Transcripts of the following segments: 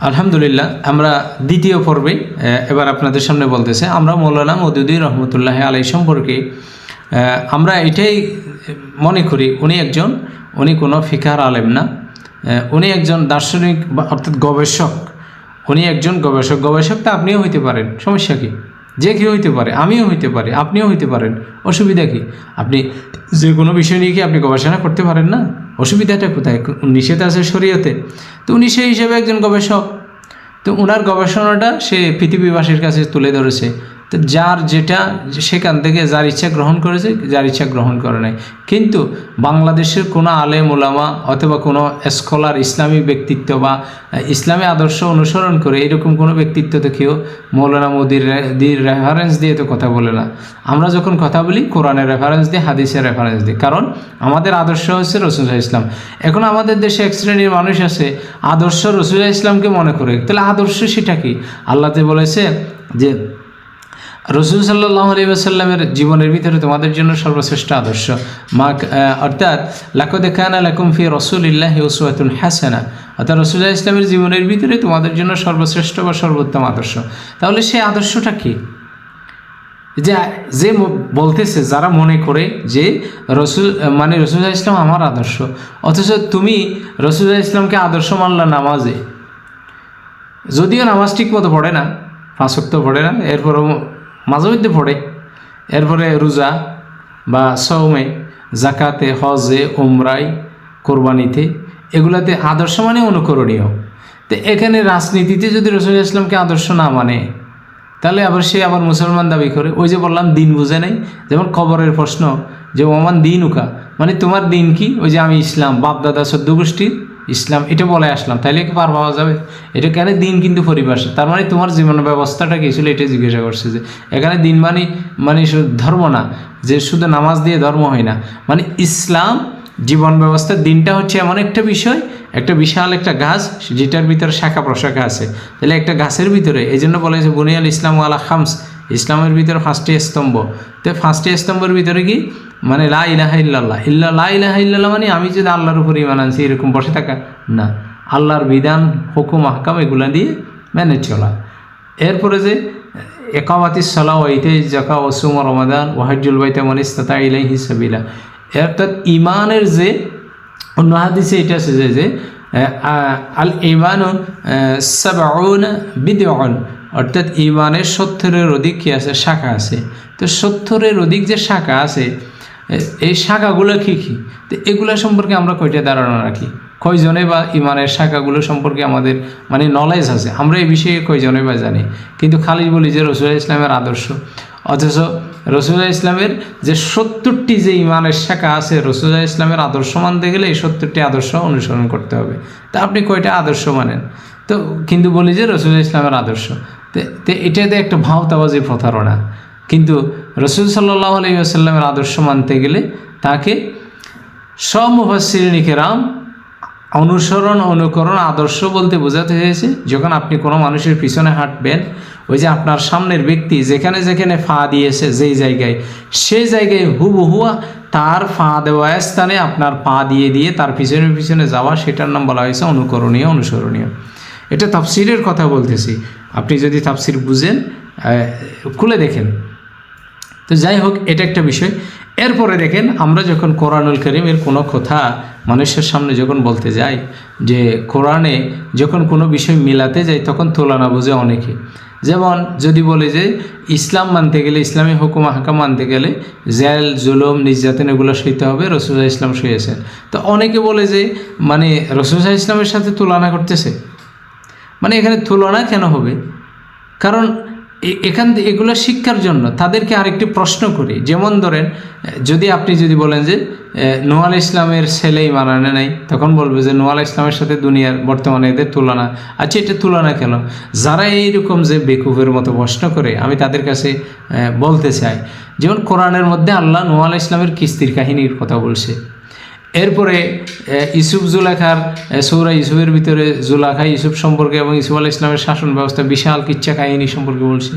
আলহামদুলিল্লাহ, আমরা দ্বিতীয় পর্বে এবার আপনাদের সামনে বলতেছে, আমরা মৌলানা মদুদি রহমতুল্লাহ আলাই সম্পর্কে আমরা এটাই মনে করি, উনি একজন, উনি কোনো ফিকার আলেম না উনি একজন দার্শনিক অর্থাৎ গবেষক, উনি একজন গবেষক গবেষক তা আপনিও হইতে পারেন, সমস্যা কি? যে কেউ হইতে পারে, আমিও হইতে পারে, আপনিও হইতে পারেন। অসুবিধা কি? আপনি যে কোনো বিষয় নিয়ে কি আপনি গবেষণা করতে পারেন না? অসুবিধাটা কোথায়? নিষেধ আছে শরীয়তে। তো উনি সেই হিসেবে একজন গবেষক। তো ওনার গবেষণাটা সে পৃথিবীবাসীর কাছে তুলে ধরেছে। তো যার যেটা, সেখান থেকে যার ইচ্ছা গ্রহণ করেছে, যার ইচ্ছা গ্রহণ করে নাই। কিন্তু বাংলাদেশের কোনো আলেম ওলামা অথবা কোনো স্কলার ইসলামী ব্যক্তিত্ব বা ইসলামী আদর্শ অনুসরণ করে এরকম কোনো ব্যক্তিত্ব তো কেউ মৌলানা মোদির দির রেফারেন্স দিয়ে তো কথা বলে না। আমরা যখন কথা বলি, কোরআনের রেফারেন্স দিয়ে, হাদিসের রেফারেন্স দিই কারণ আমাদের আদর্শ হচ্ছে রসুল্লাহ ইসলাম এখন আমাদের দেশে এক শ্রেণির মানুষ আছে, আদর্শ রসুল্লাহ ইসলামকে মনে করে। তাহলে আদর্শ সেটা কি? আল্লাহতে বলেছে যে রসুল সাল্লাহ আলী আসাল্লামের জীবনের ভিতরে তোমাদের জন্য সর্বশ্রেষ্ঠ আদর্শ। মা অর্থাৎ লাকো দেখানা লাকুম ফি রসুল ইল্লাহ ওসুয়াতুল হাসানা। অর্থাৎ রসুল্লাহ ইসলামের জীবনের ভিতরে তোমাদের জন্য সর্বশ্রেষ্ঠ বা সর্বোত্তম আদর্শ। তাহলে সেই আদর্শটা কী? যে যে বলতেছে, যারা মনে করে যে রসুল মানে রসুল্লাহ ইসলাম আমার আদর্শ, অথচ তুমি রসুল্লাহ ইসলামকে আদর্শ মানলা নামাজে। যদিও নামাজ ঠিক মতো পড়ে না পাঁচক্ত পড়ে না, এরপরও মাঝে মধ্যে পড়ে। এরপরে রোজা বা সৌমে জাকাতে হজে, উমরাই, কোরবানিতে, এগুলাতে আদর্শ মানে অনুকরণীয়। তো এখানে রাজনীতিতে যদি রসুল ইসলামকে আদর্শ না মানে তাহলে আবার সে আবার মুসলমান দাবি করে। ওই যে বললাম, দিন বুঝে নেই। যেমন কবরের প্রশ্ন যে, ওমান দিন উকা মানে তোমার দিন কি? ওই যে আমি ইসলাম বাপ দাদা গোষ্ঠীর। ইসলাম, এটা বলে আসলাম। তাইলে কি পার পাওয়া যাবে? এটা কেন দিন কিন্তু পরিভাষা তার মানে তোমার জীবন ব্যবস্থাটা কি? ছিল এটা জিজ্ঞাসা করছে যে, এখানে দিন মানে মানে ধর্ম না, যে শুধু নামাজ দিয়ে ধর্ম হয় না। মানে ইসলাম, জীবন ব্যবস্থার দিনটা হচ্ছে এমন একটা বিষয়, একটা বিশাল একটা গাছ, যেটার ভিতরে শাখা প্রশাখা আছে। তাহলে একটা গাছের ভিতরে এই জন্য বলা হয়েছে, বুনিয়াল ইসলাম আলা খামস। ইসলামের ভিতরে ফার্স্টে স্তম্ভ। তো ফার্স্টে স্তম্ভের ভিতরে কি? মানে লা ইলাহা ইল্লাল্লাহ। ইল্লা লা ইলাহা ইল্লাল্লাহ মানে আমি যদি আল্লাহর উপর ইমান আনছি, এরকম বসে থাকা? না। আল্লাহর বিধান, হুকুম হাকাম এগুলা দিয়ে মেনে চলা। এরপরে যে একামাতি সলা ওয়াইতে জাকা ওসুম রমাদান ওয়াহাজুল বাইতে মনিস্তাতা ইলাইহি সাবিলা। অর্থাৎ ইমানের যে অন্য হাদিসে এটা আছে যে আল ইমান সাবাউন বিদআন অর্থাৎ ইমানের সত্তরের অধিক কী আছে? শাখা আছে। তো সত্তরের অধিক যে শাখা আছে এই শাখাগুলো কী কী? তো এগুলো সম্পর্কে আমরা কয়টা ধারণা রাখি? কয়জনে বা ইমানের শাখাগুলো সম্পর্কে আমাদের মানে নলেজ আছে। আমরা এই বিষয়ে কয়জনে বা জানি। কিন্তু খালি বলি যে রসুল ইসলামের আদর্শ। অথচ রসুল্লাহ ইসলামের যে সত্তরটি যে ইমানের শাখা আছে রসুল্লাহ ইসলামের আদর্শ মানতে গেলে এই সত্তরটি আদর্শ অনুসরণ করতে হবে। তা আপনি কয়টা আদর্শ মানেন? তো কিন্তু বলি যে রসুল্লাহ ইসলামের আদর্শ। এটাতে একটা ভাওতাবাজি প্রতারণা। কিন্তু রসুল সাল্লাহ আলী আসাল্লামের আদর্শ মানতে গেলে তাকে সমুফাসিরিনিকেরাম অনুসরণ, অনুকরণ, আদর্শ বলতে বোঝাতে হয়েছে, যখন আপনি কোনো মানুষের পিছনে হাঁটবেন, ওই যে আপনার সামনের ব্যক্তি যেখানে যেখানে ফা দিয়েছে, যেই জায়গায় সেই জায়গায় হুবহুয়া তার ফা দেওয়া স্থানে আপনার পা দিয়ে দিয়ে তার পিছনে পিছনে যাওয়া, সেটার নাম বলা হয়েছে অনুকরণীয়, অনুসরণীয়। এটা তাফসিরের কথা বলতেছি। আপনি যদি তাফসির বুঝেন খুলে দেখেন। তো যাই হোক, এটা একটা বিষয়। এরপরে দেখেন, আমরা যখন কোরআনুল করিমের কোনো কথা মানুষের সামনে যখন বলতে যাই, যে কোরআনে যখন কোনো বিষয় মিলাতে যাই, তখন তুলনা বোঝে অনেকে। যেমন যদি বলে যে, ইসলাম মানতে গেলে, ইসলামী হুকুম হাকাম মানতে গেলে জেল, জুলুম, নির্যাতন এগুলো সইতে হবে রসুল্লাহ ইসলাম শুয়েছেন তো অনেকে বলে যে মানে রসুল্লাহ ইসলামের সাথে তুলনা করতেছে। মানে এখানে তুলনা কেন হবে? কারণ এখান থেকে এগুলো শিক্ষার জন্য। তাদেরকে আরেকটি প্রশ্ন করি। যেমন ধরেন, যদি আপনি যদি বলেন যে নোয়াল ইসলামের ছেলেই মানানে নাই, তখন বলবে যে, নোয়াল ইসলামের সাথে দুনিয়ার বর্তমানে এদের তুলনা। আচ্ছা এটা তুলনা কেন? যারা এইরকম যে বেকুফের মতো প্রশ্ন করে, আমি তাদের কাছে বলতে চাই। যেমন কোরআনের মধ্যে আল্লাহ নোয়াল ইসলামের কিস্তির কাহিনীর কথা বলছে। এরপরে ইসুফ জুলাখার সৌরা ইসুফের ভিতরে জুলাখা ইসুফ সম্পর্কে এবং ইসুফ আলাহ ইসলামের শাসন ব্যবস্থা, বিশাল কিচ্ছা কাহিনী সম্পর্কে বলছে।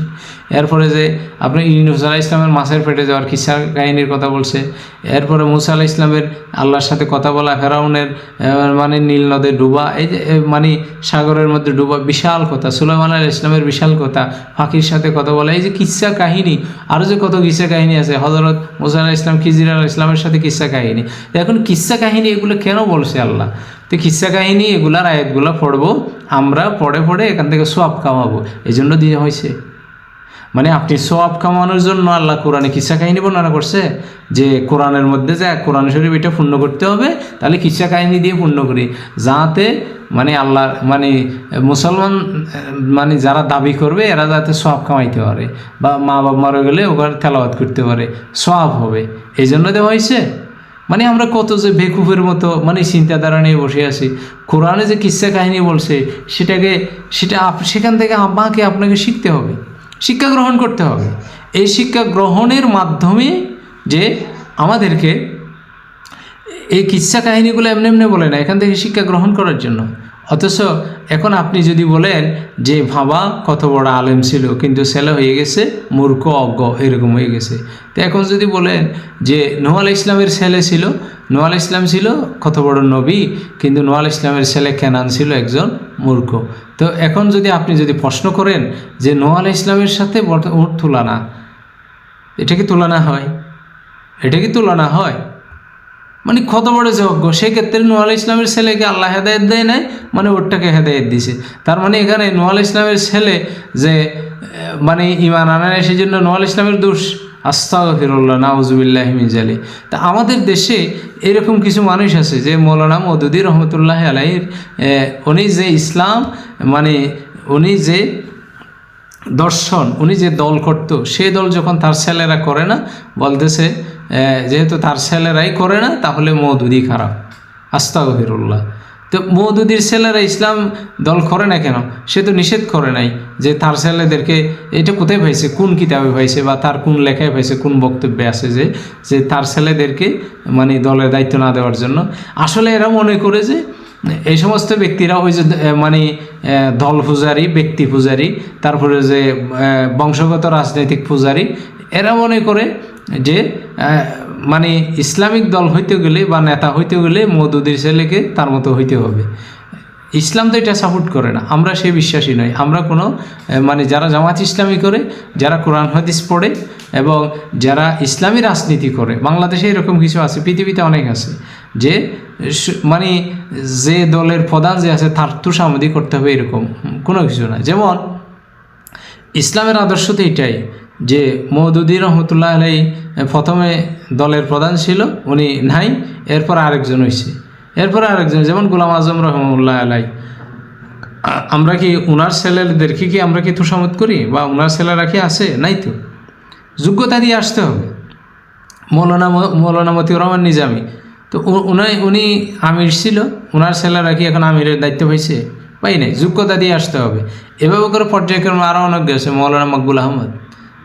এরপরে যে আপনি ইউনুস আলাহ ইসলামের মাছের পেটে যাওয়ার কিচ্ছা কাহিনীর কথা বলছে। এরপরে মুসা আলাহ ইসলামের আল্লাহর সাথে কথা বলা, ফেরাউনের মানে নীল নদে ডুবা, এই যে মানে সাগরের মধ্যে ডুবা, বিশাল কথা, সুলাইমান আলাহ ইসলামের বিশাল কথা ফাঁকির সাথে কথা বলা, এই যে কিচ্ছা কাহিনী আরও যে কত কিচ্ছা কাহিনী আছে হজরত মুসা আলাহ ইসলাম খিজির আলাহ ইসলামের সাথে কিচ্ছা কাহিনী। এখন কিচ্ছা কাহিনী এগুলো কেন বলছে আল্লাহ? তো কিচ্ছা কাহিনী এগুলার আয়াতগুলো পড়ব, আমরা পড়ে পড়ে এখান থেকে সোয়াব কামাবো। এই জন্য দিয়ে হয়েছে। মানে আপনি সোয়াব কামানোর জন্য আল্লাহ কোরআনে কিসা কাহিনী বর্ণনা করছে, যে কোরআনের মধ্যে যে কোরআন শরীফ এটা পূর্ণ করতে হবে, তাহলে কিসা কাহিনী দিয়ে পূর্ণ করি। যাতে মানে আল্লাহ মানে মুসলমান মানে যারা দাবি করবে, এরা যাতে সোয়াব কামাইতে পারে বা মা বাবা মারা গেলে ওখানে তেলাওয়াত করতে পারে। সোয়াব হবে। এই জন্য দেওয়া হয়েছে। মানে আমরা কত যে বেকুফের মতো মানে চিন্তাধারা নিয়ে বসে আছি। কোরআনে যে কিসা কাহিনী বলছে, সেটাকে, সেটা সেখান থেকে আমাকে আপনাকে শিখতে হবে। শিক্ষা গ্রহণ করতে হবে। এই শিক্ষা গ্রহণের মাধ্যমে যে আমাদেরকে এই কিচ্ছা কাহিনীগুলো এমনি এমনি বলে না, এখান থেকে শিক্ষা গ্রহণ করার জন্য। অথচ এখন আপনি যদি বলেন যে ভাবা কত বড় আলেম ছিল, কিন্তু ছেলে হয়ে গেছে, মূর্খ, অজ্ঞ, এরকম হয়ে গেছে। তো এখন যদি বলেন যে, নোয়াল ইসলামের ছেলে ছিল, নোয়াল ইসলাম ছিল কত বড় নবী, কিন্তু নোয়াল ইসলামের ছেলে কেনান ছিল একজন মূর্খ। তো এখন যদি আপনি যদি প্রশ্ন করেন যে, নোয়াল ইসলামের সাথে ওর তুলনা, এটা কি তুলনা হয়? এটা কি তুলনা হয়? মানে কত বড় যোগ্য? সেক্ষেত্রে নোয়াল ইসলামের ছেলেকে আল্লাহ হেদায়ত দেয় নাই মানে ওরটাকে হেদায়ত দিছে। তার মানে এখানে নোয়াল ইসলামের ছেলে যে মানে ইমান আনা নেয় সেই জন্য নোয়াল ইসলামের দোষ। আস্তাগফিরুল্লাহ, নাউজুবিল্লাহ মিজালি তা আমাদের দেশে এরকম কিছু মানুষ আছে যে, মৌলানা মদুদি রহমতুল্লাহ আলাইর উনি যে ইসলাম মানে উনি যে দর্শন, উনি যে দল করতো সেই দল যখন তার ছেলেরা করে না, বলতেছে যেহেতু তার ছেলেরাই করে না, তাহলে মৌদুদি খারাপ। আস্তা আস্তাগফিরুল্লাহ। তো মৌদুদির ছেলেরা ইসলাম দল করে না কেন? সে তো নিষেধ করে নাই যে তার ছেলেদেরকে, এটা কোথায় পাইছে? কোন কিতাবে পাইছে? বা তার কোন লেখায় পাইছে? কোন বক্তব্যে আছে যে যে তার ছেলেদেরকে মানে দলের দায়িত্ব না দেওয়ার জন্য? আসলে এরা মনে করে যে এই সমস্ত ব্যক্তিরা ওই যে মানে দল পূজারী, ব্যক্তি পূজারী, তারপরে যে বংশগত রাজনৈতিক পূজারী, এরা মনে করে যে মানে ইসলামিক দল হইতে গেলে বা নেতা হইতে গেলে মৌদুদির ছেলেকে তার মতো হইতে হবে। ইসলাম তো এটা সাপোর্ট করে না। আমরা সে বিশ্বাসী নই। আমরা কোনো মানে যারা জামাত ইসলামী করে, যারা কোরআন, হাদিস পড়ে এবং যারা ইসলামী রাজনীতি করে, বাংলাদেশে এরকম কিছু আছে, পৃথিবীতে অনেক আছে। যে মানে যে দলের প্রধান যে আছে তার তো সামদি করতে হবে এরকম কোনো কিছু না। যেমন, ইসলামের আদর্শ তো এটাই যে মৌদুদি রহমতুল্লাহ আলাই প্রথমে দলের প্রধান ছিল, উনি নাই, এরপর আরেকজন হয়েছে এরপর আরেকজন, যেমন গোলাম আজম রহমুল্লাহ আলাই। আমরা কি ওনার ছেলেদেরকে কি আমরা কি তুষামত করি? বা ওনার ছেলেরা কি আছে? নাই তো। যোগ্যতা দিয়ে আসতে হবে। মৌলানা মৌলানা মতিউর রহমান নিজামি। তো উ- উনাই, উনি আমির ছিল ওনার ছেলেরা কি এখন আমিরের দায়িত্ব পাইছে? পাই নাই, যোগ্যতা দিয়ে আসতে হবে। এভাবে করে পর্যায়ক্রমে আরও অনেক গেছে, মৌলানা মকবুল আহমদ।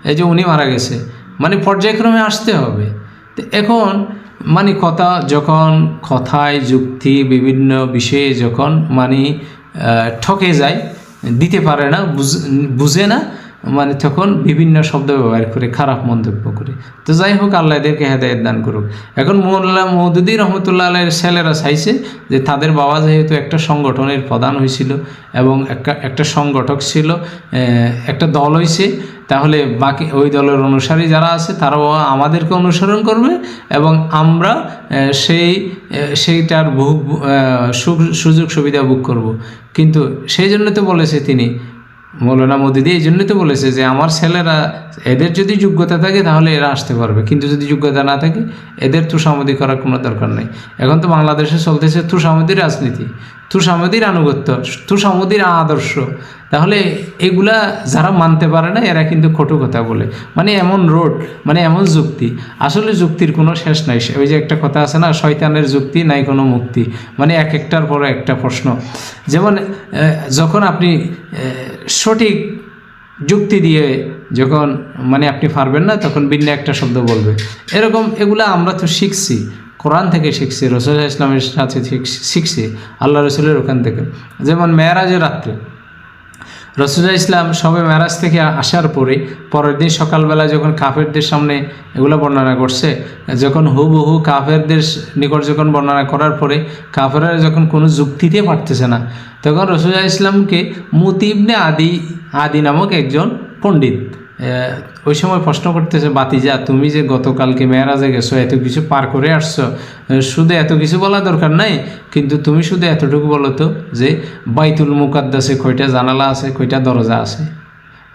এই যে উনি মারা গেছে মানে পর্যায়ক্রমে আসতে হবে। তো এখন মানে কথা যখন, কথায় যুক্তি বিভিন্ন বিষয়ে যখন মানে ঠকে যায়, দিতে পারে না বুঝে না মানে তখন বিভিন্ন শব্দ ব্যবহার করে, খারাপ মন্তব্য করে। তো যাই হোক, আল্লাহ এদেরকে হেদায়ত দান করুক। এখন মোল্লা মৌদুদি রহমতুল্লাহ আল্লাহের ছেলেরা চাইছে যে তাদের বাবা যেহেতু একটা সংগঠনের প্রধান হয়েছিল এবং একটা একটা সংগঠক ছিল একটা দল হয়েছে তাহলে বাকি ওই দলের অনুসারী যারা আছে তারাও আমাদেরকে অনুসরণ করবে এবং আমরা সেই সেইটার ভোগ সুযোগ সুবিধা ভোগ করব। কিন্তু সেই জন্য তো বলেছে তিনি মৌলানা মোদিদি এই জন্যই তো বলেছে যে আমার ছেলেরা, এদের যদি যোগ্যতা থাকে তাহলে এরা আসতে পারবে। কিন্তু যদি যোগ্যতা না থাকে, এদের তুষামদি করার কোনো দরকার নেই। এখন তো বাংলাদেশে চলতেছে তুষামদি রাজনীতি। তুষামদির আনুগত্য তুষামদির আদর্শ। তাহলে এগুলা যারা মানতে পারে না, এরা কিন্তু কটু কথা বলে। মানে এমন রোড মানে এমন যুক্তি। আসলে যুক্তির কোনো শেষ নাই। ওই যে একটা কথা আছে না, শয়তানের যুক্তি নাই কোনো মুক্তি। মানে এক একটার পর একটা প্রশ্ন। যেমন যখন আপনি সঠিক যুক্তি দিয়ে যখন মানে আপনি পারবেন না, তখন ভিন্ন একটা শব্দ বলবে। এরকম এগুলা আমরা তো শিখছি। কোরআন থেকে শিখছি, রসুল ইসলামের সাথে শিখ- শিখছি, আল্লাহ রসুলের ওখান থেকে। যেমন মেয়ারাজের রাত্রে। রসুল্লাহ ইসলাম সবে মেরাজ থেকে আসার পরে, পরের দিন সকালবেলা যখন কাফেরদের সামনে এগুলো বর্ণনা করছে, যখন হুবহু কাফেরদের নিকট যখন বর্ণনা করার পরে, কাফেররা যখন কোনো যুক্তিতে পারতেছে না, তখন রসুল্লাহ ইসলামকে মুতিবনে আদি আদি নামক একজন পণ্ডিত ওই সময় প্রশ্ন করতেছে বাতি যা তুমি যে গতকালকে মেয়েরাজে গেছো, এত কিছু পার করে আসছো শুধু এত কিছু বলা দরকার নাই, কিন্তু তুমি শুধু এতটুকু বলো তো যে বাইতুল মুকাদ্দাসে কয়টা জানালা আছে, কয়টা দরজা আছে?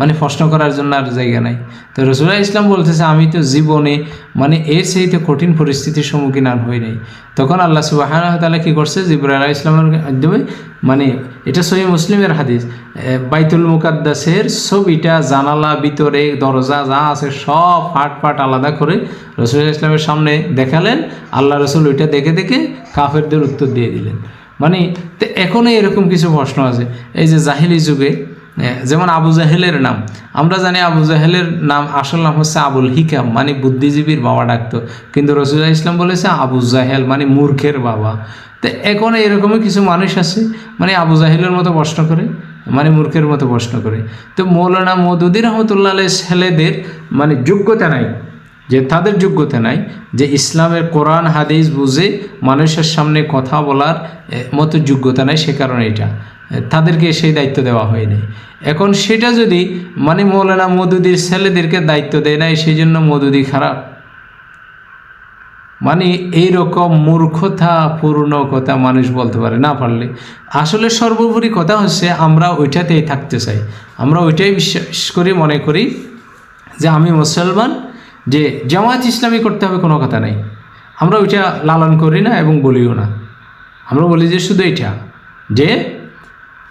মানে প্রশ্ন করার জন্য আর জায়গা নাই। তো রসুল্লাহ ইসলাম বলতেছে, আমি তো জীবনে মানে এর সেইতে কঠিন পরিস্থিতির সম্মুখীন আর হই নাই। তখন আল্লাহ সুবাহ তাহলে কী করছে? জিবর আলাহ ইসলামের মাধ্যমে মানে এটা সহি মুসলিমের হাদিস বাইতুল মুকাদ্দাসের ছবিটা, জানালা ভিতরে, দরজা যা আছে সব ফাট ফাট আলাদা করে রসুল্লাহ ইসলামের সামনে দেখালেন। আল্লাহ রসুল ওইটা দেখে দেখে কাফেরদের উত্তর দিয়ে দিলেন। মানে এখনও এরকম কিছু প্রশ্ন আছে। এই যে জাহিলি যুগে যেমন আবু জাহেলের নাম। আমরা জানি আবু জাহেলের নাম, আসল নাম হচ্ছে আবুল হিকাম মানে বুদ্ধিজীবীর বাবা ডাকতো। কিন্তু রসুল্লাহ ইসলাম বলেছে আবু জাহেল মানে মূর্খের বাবা। তো এখন এরকমই কিছু মানুষ আছে মানে আবু জাহেলের মতো প্রশ্ন করে মানে মূর্খের মতো প্রশ্ন করে। তো মৌলানা মদুদি রহমতুল্লাহ ছেলেদের মানে যোগ্যতা নাই, যে তাদের যোগ্যতা নাই, যে ইসলামের কোরআন, হাদিস বুঝে মানুষের সামনে কথা বলার মতো যোগ্যতা নাই, সে কারণে এটা। তাদেরকে সেই দায়িত্ব দেওয়া হয়নি এখন সেটা যদি মানে মৌলানা মদুদির ছেলেদেরকে দায়িত্ব দেয় নাই, সেই জন্য মদুদি খারাপ। মানে এইরকম মূর্খতা পূর্ণ কথা মানুষ বলতে পারে না পারলে। আসলে সর্বোপরি কথা হচ্ছে, আমরা ওইটাতেই থাকতে চাই। আমরা ওইটাই বিশ্বাস করি, মনে করি যে আমি মুসলমান, যে জামাত ইসলামী করতে হবে কোনো কথা নাই। আমরা ওইটা লালন করি না এবং বলিও না। আমরা বলি যে শুধু এটা যে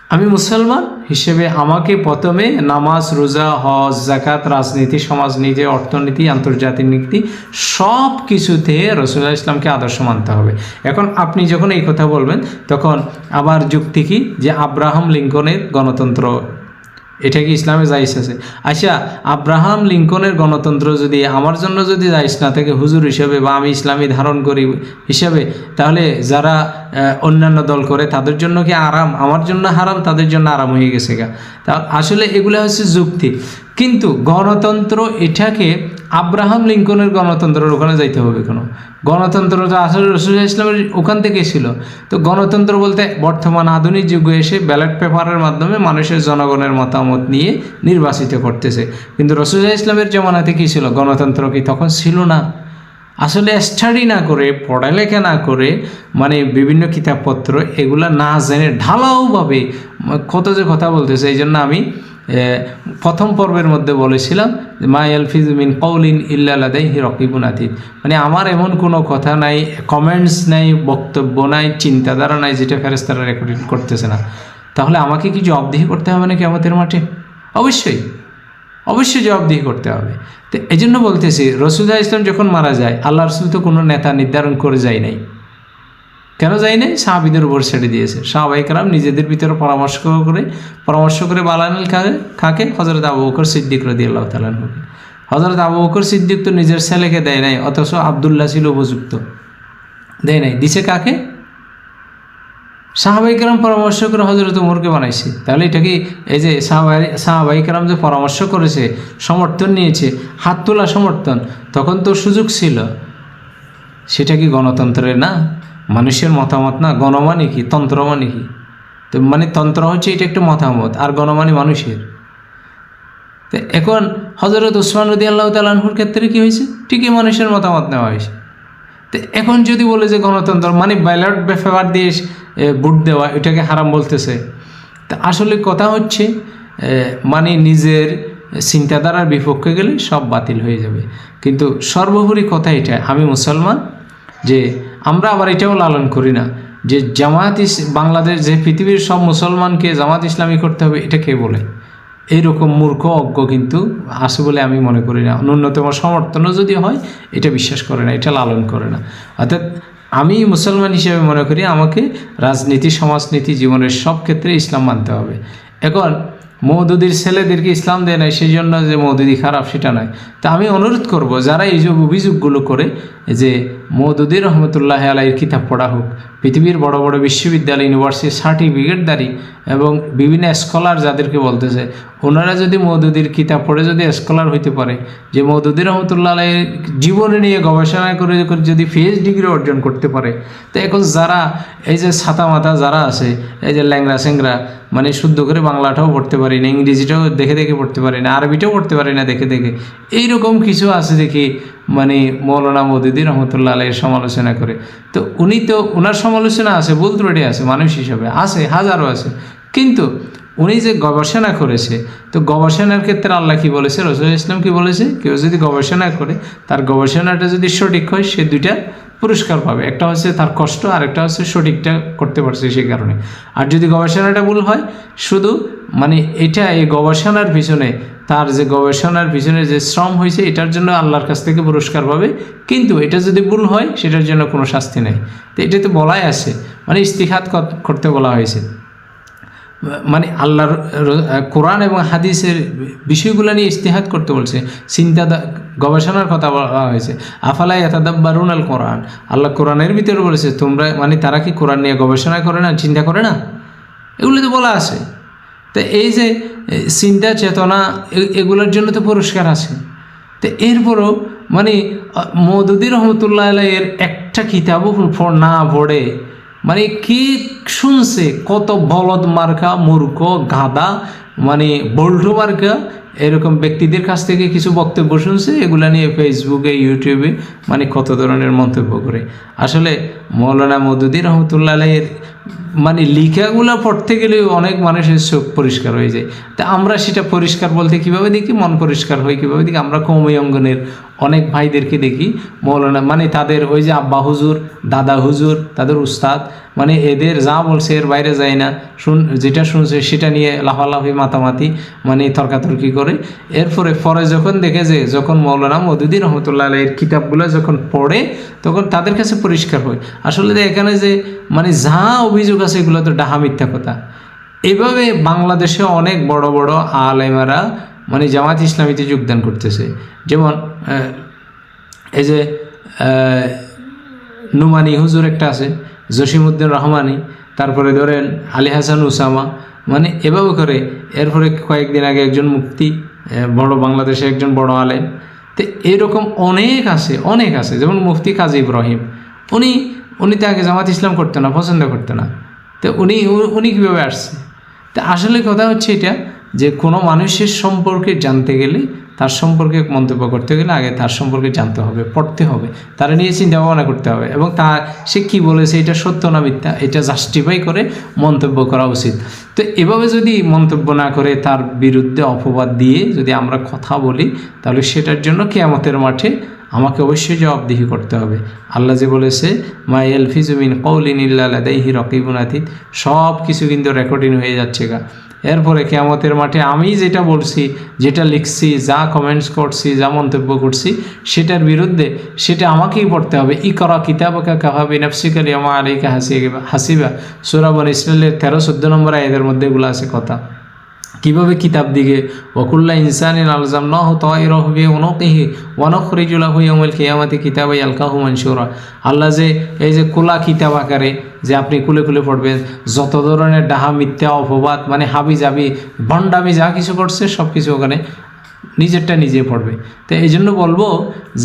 আমি মুসলমান হিসেবে আমাকে প্রথমে নামাজ, রোজা, হজ জাকাত রাজনীতি, সমাজ সমাজনীতি অর্থনীতি, আন্তর্জাতিক নীতি সব কিছুতে রসুল্লাহ ইসলামকে আদর্শ মানতে হবে। এখন আপনি যখন এই কথা বলবেন, তখন আবার যুক্তি কি? যে আব্রাহাম লিঙ্কনের গণতন্ত্র এটা কি ইসলামে জাইস আছে? আচ্ছা আব্রাহাম লিঙ্কনের গণতন্ত্র যদি আমার জন্য যদি জাইস না থাকে হুজুর হিসেবে বা আমি ইসলামী ধারণ করি হিসেবে, তাহলে যারা অন্যান্য দল করে তাদের জন্য কি আরাম? আমার জন্য হারাম, তাদের জন্য আরাম হয়ে গেছে গা। তা আসলে এগুলো হচ্ছে যুক্তি। কিন্তু গণতন্ত্র এটাকে আব্রাহাম লিঙ্কনের গণতন্ত্রের ওখানে যাইতে হবে কোনো? গণতন্ত্রটা আসলে রসুল ইসলামের ওখান থেকে ছিল। তো গণতন্ত্র বলতে বর্তমান আধুনিক যুগে এসে ব্যালট পেপারের মাধ্যমে মানুষের জনগণের মতামত নিয়ে নির্বাচিত করতেছে। কিন্তু রসুল ইসলামের জমানাতে কী ছিল? গণতন্ত্র কি তখন ছিল না? আসলে স্টাডি না করে, পড়ালেখা না করে মানে বিভিন্ন কিতাবপত্র এগুলা না জেনে ঢালাওভাবে কত যে কথা বলতেছে এই জন্য আমি প্রথম পর্বের মধ্যে বলেছিলাম, মা এলফিজ মিন কৌলিন ইল্লাদাই রকিবুন আতিদ মানে আমার এমন কোনো কথা নাই কমেন্টস নাই, বক্তব্য নাই, চিন্তাধারা নাই, যেটা ফেরেস্তারা রেকর্ড করতেছে না। তাহলে আমাকে কি জবাবদিহি করতে হবে না আমাদের মাঠে? অবশ্যই। অবশ্যই জবাবদিহি করতে হবে। তো এই জন্য বলতেছি রসুল্লাহ ইসলাম যখন মারা যায় আল্লাহ রসুল তো কোনো নেতা নির্ধারণ করে যায় নাই। কেন যায় নাই সাহাবিদের উপর ছেড়ে দিয়েছে। সাহাবাহিকরাম নিজেদের ভিতরে পরামর্শ করে পরামর্শ করে বালানিল খাকে খাকে হজরত আবু বকর সিদ্দিক রদি আল্লাহ তালানহুকে হজরত আবু বকর সিদ্দিক তো নিজের ছেলেকে দেয় নাই, অথচ আবদুল্লাহ ছিল উপযুক্ত। দেয় নাই। দিছে কাকে? সাহাবাইকেরাম পরামর্শ করে হজরত উমরকে বানাইছে। তাহলে এটা কি এই যে সাহাবাই সাহাবাইকেরাম যে পরামর্শ করেছে, সমর্থন নিয়েছে, হাত তোলা সমর্থন, তখন তো সুযোগ ছিল। সেটা কি গণতন্ত্রের না? মানুষের মতামত না, গণমানে কি তন্ত্র মানে কি? তো মানে তন্ত্র হচ্ছে এটা একটা মতামত, আর গণমানে মানুষের। তো এখন হজরত উসমান রদি আল্লাহ তালাহুর ক্ষেত্রে কি হয়েছে? ঠিকই মানুষের মতামত নেওয়া হয়েছে। তো এখন যদি বলে যে গণতন্ত্র মানে ব্যালট পেপার দিয়ে ভোট দেওয়া, এটাকে হারাম বলতেছে। তা আসলে কথা হচ্ছে মানে নিজের চিন্তাধারার বিপক্ষে গেলে সব বাতিল হয়ে যাবে। কিন্তু সর্বোপরি কথা এটা, আমি মুসলমান, যে আমরা আবার এটাও লালন করি না যে জামাত ইস, বাংলাদেশ যে পৃথিবীর সব মুসলমানকে জামাত ইসলামী করতে হবে, এটা কে বলে? এইরকম মূর্খ অজ্ঞ কিন্তু আছে বলে আমি মনে করি না। ন্যূনতম সমর্থনও যদি হয়, এটা বিশ্বাস করে না, এটা লালন করে না। অর্থাৎ আমি মুসলমান হিসেবে মনে করি আমাকে রাজনীতি, সমাজনীতি, জীবনের সব ক্ষেত্রে ইসলাম মানতে হবে। এখন মৌদুদির ছেলেদেরকে ইসলাম দেয় নাই, সেই জন্য যে মৌদুদি খারাপ, সেটা নয়। তা আমি অনুরোধ করব, যারা এই অভিযোগগুলো করে যে মৌদুদি রহমতুল্লাহ আলাইয়ের কিতাব পড়া হোক পৃথিবীর বড় বড় বিশ্ববিদ্যালয় ইউনিভার্সিটি সার্টিফিকেটদারি এবং বিভিন্ন স্কলার যাদেরকে বলতেছে, ওনারা যদি মৌদুদির কিতাব পড়ে যদি স্কলার হইতে পারে, যে মৌদুদি রহমতুল্লাহ জীবনে নিয়ে গবেষণা করে যদি পিএইচ ডিগ্রি অর্জন করতে পারে, তো এখন যারা, এই যে ছাতা মাথা যারা আছে, এই যে ল্যাংরা স্যাংরা মানে শুদ্ধ করে বাংলাটাও পড়তে পারি না, ইংরেজিটাও দেখে দেখে পড়তে পারি না, আরবিটাও পড়তে পারি না দেখে দেখে, এইরকম কিছু আছে দেখি মানে মৌলানা মদুদি রহমতুল্লাহ আলাইয়ের সমালোচনা করে। তো উনি তো ওনার সমালোচনা আছে, ভুল ত্রুটি আছে, মানুষ হিসাবে আছে হাজারও আছে। কিন্তু উনি যে গবেষণা করেছে, তো গবেষণার ক্ষেত্রে আল্লাহ কি বলেছে? রসুল ইসলাম কি বলেছে? কেউ যদি গবেষণা করে, তার গবেষণাটা যদি সঠিক হয়, সে দুইটা পুরস্কার পাবে। একটা হচ্ছে তার কষ্ট আর একটা হচ্ছে সঠিকটা করতে পারছে সেই কারণে। আর যদি গবেষণাটা ভুল হয়, শুধু মানে এটা এই গবেষণার পিছনে তার যে গবেষণার পিছনে যে শ্রম হয়েছে, এটার জন্য আল্লাহর কাছ থেকে পুরস্কার পাবে। কিন্তু এটা যদি ভুল হয়, সেটার জন্য কোনো শাস্তি নেই। তো এটা তো বলাই আছে। মানে ইস্তিহাত করতে বলা হয়েছে। মানে আল্লাহর কোরআন এবং হাদিসের বিষয়গুলো নিয়ে ইস্তেহাদ করতে বলছে। চিন্তা গবেষণার কথা বলা হয়েছে। আফালাই এতাদাব্বারুন আল কোরআন আল্লাহ কোরআনের ভিতরে বলেছে, তোমরা মানে তারা কি কোরআন নিয়ে গবেষণা করে না, চিন্তা করে না? এগুলো তো বলা আছে। তো এই যে চিন্তা চেতনা এগুলোর জন্য তো পুরস্কার আছে। তো এরপরও মানে মৌদুদি রহমতুল্লাহ এর একটা কিতাবও না পড়ে। মানে কি শুনছে কত বলদ মার্কা, মূর্খ গাঁদা মানে বল্টু মার্কা এরকম ব্যক্তিদের কাছ থেকে কিছু বক্তব্য শুনছে, এগুলা নিয়ে ফেসবুকে ইউটিউবে মানে কত ধরনের মন্তব্য করে। আসলে মৌলানা মদুদি রহমতুল্লাহ আলাইয়ের মানে লিখাগুলো পড়তে গেলে অনেক মানুষের চোখ পরিষ্কার হয়ে যায়। তা আমরা সেটা পরিষ্কার বলতে কীভাবে দেখি, মন পরিষ্কার হয় কীভাবে দেখি? আমরা কৌমি অঙ্গনের অনেক ভাইদেরকে দেখি, মৌলানা মানে তাদের ওই যে আব্বা হুজুর, দাদা হুজুর, তাদের উস্তাদ মানে এদের যা বলছে এর বাইরে যায় না। শুন, যেটা শুনছে সেটা নিয়ে লাফালাফি, মাতামাতি মানে তর্কাতর্কি করে। এরপরে পরে যখন দেখে যে, যখন মৌলানা মদুদি রহমতুল্লাহ আলাইয়ের কিতাবগুলো যখন পড়ে, তখন তাদের কাছে পরিষ্কার হয়। আসলে এখানে যে মানে যা অভিযোগ আছে এগুলো তো ডাহা মিথ্যা কথা। এইভাবে বাংলাদেশে অনেক বড় বড় আলেমারা মানে জামাত ইসলামীতে যোগদান করতেছে। যেমন এই যে নুমানি হুজুর একটা আছে, জসিমউদ্দিন রহমানি, তারপরে ধরেন আলী হাসান উসামা মানে এভাবে করে। এরপরে কয়েকদিন আগে একজন মুক্তি বড় বাংলাদেশে একজন বড় আলেম। তো এরকম অনেক আছে অনেক আছে। যেমন মুফতি কাজী ইব্রাহিম, উনি উনি তো আগে জামাত ইসলাম করতো না, পছন্দ করতো না। তো উনি উনি কীভাবে আসছে? তা আসলে কথা হচ্ছে এটা যে, কোনো মানুষের সম্পর্কে জানতে গেলে তার সম্পর্কে মন্তব্য করতে গেলে আগে তার সম্পর্কে জানতে হবে, পড়তে হবে। তারা নিয়ে চিন্তা ভাবনা করতে হবে এবং তার, সে কী বলেছে, এটা সত্য না মিথ্যা? এটা জাস্টিফাই করে মন্তব্য করা উচিত। তো এভাবে যদি মন্তব্য না করে তার বিরুদ্ধে অপবাদ দিয়ে যদি আমরা কথা বলি, তাহলে সেটার জন্য কেয়ামতের মাঠে আমাকে অবশ্যই জবাবদিহি করতে হবে। আল্লাহ যে বলেছে, মা এলফিজুমিন কৌলিন ইল্লা দেহি রকিবুন আতিদ সব কিছু কিন্তু রেকর্ডিং হয়ে যাচ্ছে গা। এরপরে কেয়ামতের মাঠে আমি যেটা বলছি, যেটা লিখছি, যা কমেন্টস করছি, যা মন্তব্য করছি, সেটার বিরুদ্ধে সেটা আমাকেই পড়তে হবে। ই করা কিতাবাকা কাহাবি নফসিকালি আমা আলিকা হাসিবা। হাসিবা সুরাবন ইসলামের তেরো চোদ্দ নম্বর আয়েদের মধ্যে এগুলো আছে কথা। কীভাবে কিতাব দিকে ওকুল্লা ইনসানিন আলজাম ন তয় রহবে অনকিহি ওয়ানখরিজুলা হুইয়ামুল কিয়ামাতি কিতাব আলকাহু মনসুরা আল্লাহ যে, এই যে কোলা কিতাব আকারে যে আপনি কুলে কুলে পড়বেন, যত ধরনের ডাহা মিথ্যা, অপবাদ মানে হাবি জাবি ভণ্ডামি যা কিছু করছে সব কিছু ওখানে নিজেরটা নিজে পড়বে। তো এই জন্য বলব,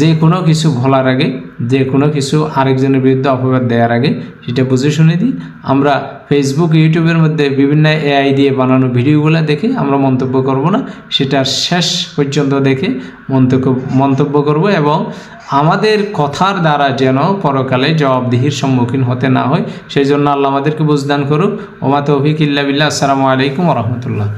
যে কোনো কিছু বলার আগে, যে কোনো কিছু আরেকজনের বিরুদ্ধে অপবাদ দেওয়ার আগে, সেটা বুঝে শুনে দিই আমরা ফেসবুক ইউটিউবের মধ্যে বিভিন্ন এআই দিয়ে বানানো ভিডিওগুলো দেখে আমরা মন্তব্য করব না। সেটার শেষ পর্যন্ত দেখে মন্তব্য মন্তব্য করব এবং আমাদের কথার দ্বারা যেন পরকালে জবাবদিহির সম্মুখীন হতে না হয়, সেই জন্য আল্লাহ আমাদেরকে বুঝদান করুক। ওমা তৌফিক ইল্লা বিল্লাহ। আসসালামু আলাইকুম রহমতুল্লাহ।